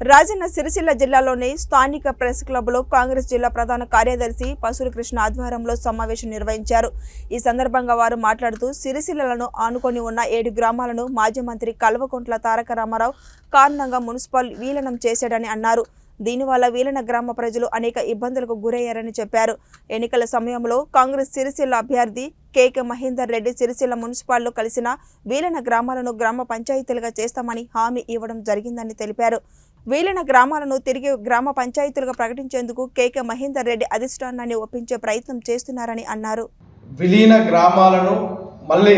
రాజన్న సిరిసిల్ల జిల్లాలోని స్థానిక ప్రెస్ క్లబ్లో కాంగ్రెస్ జిల్లా ప్రధాన కార్యదర్శి పసులు కృష్ణ ఆధ్వర్యంలో సమావేశం నిర్వహించారు. ఈ సందర్భంగా వారు మాట్లాడుతూ సిరిసిల్లలను ఆనుకొని ఉన్న ఏడు గ్రామాలను మాజీ మంత్రి కల్వకుంట్ల తారక రామారావు కారణంగా మున్సిపల్ వీలనం చేశాడని అన్నారు. దీనివల్ల వీలన గ్రామ ప్రజలు అనేక ఇబ్బందులకు గురయ్యారని చెప్పారు. ఎన్నికల సమయంలో కాంగ్రెస్ సిరిసిల్ల అభ్యర్థి కేకే మహేందర్ రెడ్డి సిరిసిల్ల మున్సిపాల్లో కలిసిన వీలన గ్రామాలను గ్రామ పంచాయతీలుగా చేస్తామని హామీ ఇవ్వడం జరిగిందని తెలిపారు. వీలైన గ్రామాలను తిరిగి గ్రామ పంచాయతీలుగా ప్రకటించేందుకు కేకే మహేందర్ రెడ్డి అధిష్టానాన్ని ఒప్పించే ప్రయత్నం చేస్తున్నారని అన్నారు. విలీన గ్రామాలను మళ్ళీ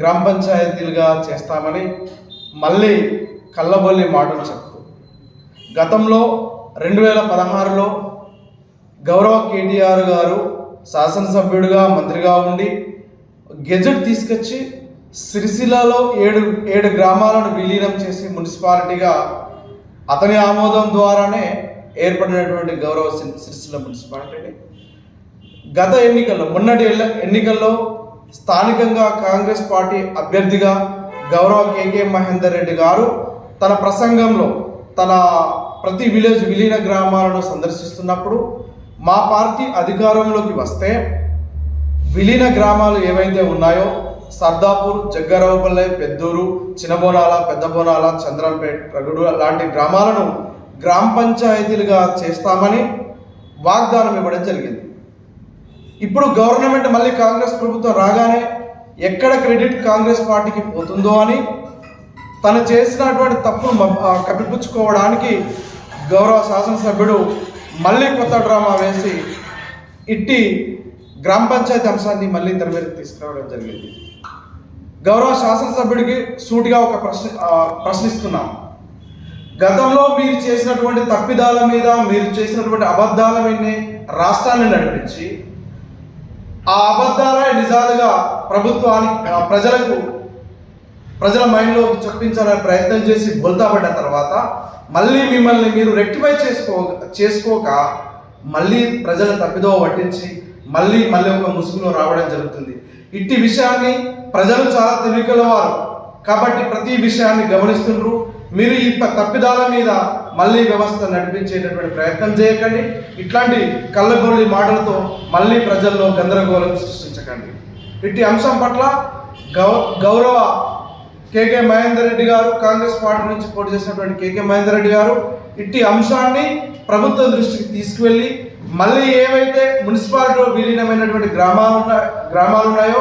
గ్రామ పంచాయతీలుగా చేస్తామని మళ్ళీ కళ్ళబొల్లి మాటలు చెప్తూ గతంలో రెండు వేల పదహారులో గౌరవ కేటీఆర్ గారు శాసనసభ్యుడిగా మంత్రిగా ఉండి గెజెట్ తీసుకొచ్చి సిరిసిల్లలో ఏడు ఏడు గ్రామాలను విలీనం చేసి మున్సిపాలిటీగా అతని ఆమోదం ద్వారానే ఏర్పడినటువంటి గౌరవ సిరిసిల్ల మున్సిపాలిటీ గత ఎన్నికల్లో మొన్నటి ఎన్నికల్లో స్థానికంగా కాంగ్రెస్ పార్టీ అభ్యర్థిగా గౌరవ కేకే మహేందర్ రెడ్డి గారు తన ప్రసంగంలో తన ప్రతి విలేజ్ విలీన గ్రామాలను సందర్శిస్తున్నప్పుడు మా పార్టీ అధికారంలోకి వస్తే విలీన గ్రామాలు ఏవైతే ఉన్నాయో సర్దాపూర్ జగ్గారావుపల్లె పెద్దూరు చిన్నబోనాల పెద్దబోనాల చంద్రంపేట్ రగుడు లాంటి గ్రామాలను గ్రామ పంచాయతీలుగా చేస్తామని వాగ్దానం ఇవ్వడం జరిగింది. ఇప్పుడు గవర్నమెంట్ మళ్ళీ కాంగ్రెస్ ప్రభుత్వం రాగానే ఎక్కడ క్రెడిట్ కాంగ్రెస్ పార్టీకి పోతుందో అని తను చేసినటువంటి తప్పును కప్పిపుచ్చుకోవడానికి గౌరవ శాసనసభ్యుడు మళ్ళీ కొత్త డ్రామా వేసి ఇట్టి గ్రామ పంచాయతీ అంశాన్ని మళ్ళీ తెర మీదకి తీసుకురావడం జరిగింది. గౌరవ శాసనసభ్యుడికి సూటిగా ఒక ప్రశ్న ప్రశ్నిస్తున్నాం. గతంలో మీరు చేసినటువంటి తప్పిదాల మీద మీరు చేసినటువంటి అబద్ధాల మీద రాష్ట్రాన్ని నడిపించి ఆ అబద్ధాల నిజాలుగా ప్రభుత్వానికి ప్రజలకు ప్రజల మైండ్లోకి చొప్పించాలని ప్రయత్నం చేసి బొల్తాపడ్డ తర్వాత మళ్ళీ మిమ్మల్ని మీరు రెక్టిఫై చేసుకో చేసుకోక మళ్ళీ ప్రజల తప్పిదో పట్టించి మళ్ళీ మళ్ళీ ఒక ముసుగులో రావడం జరుగుతుంది. ఇట్టి విషయాన్ని ప్రజలు చాలా తెలివికల వారు కాబట్టి ప్రతి విషయాన్ని గమనిస్తుండ్రు. మీరు ఈ తప్పిదాల మీద మళ్ళీ వ్యవస్థ నడిపించేటటువంటి ప్రయత్నం చేయకండి. ఇట్లాంటి కళ్ళబొల్లి మాటలతో మళ్ళీ ప్రజల్లో గందరగోళం సృష్టించకండి. ఇట్టి అంశం పట్ల గౌ గౌరవ కేకే మహేందర్ రెడ్డి గారు కాంగ్రెస్ పార్టీ నుంచి పోటీ చేసినటువంటి కేకే మహేందర్ రెడ్డి గారు ఇట్టి అంశాన్ని ప్రభుత్వం దృష్టికి తీసుకువెళ్ళి మళ్ళీ ఏవైతే మున్సిపాలిటీలో విలీనమైనటువంటి గ్రామాలు గ్రామాలు ఉన్నాయో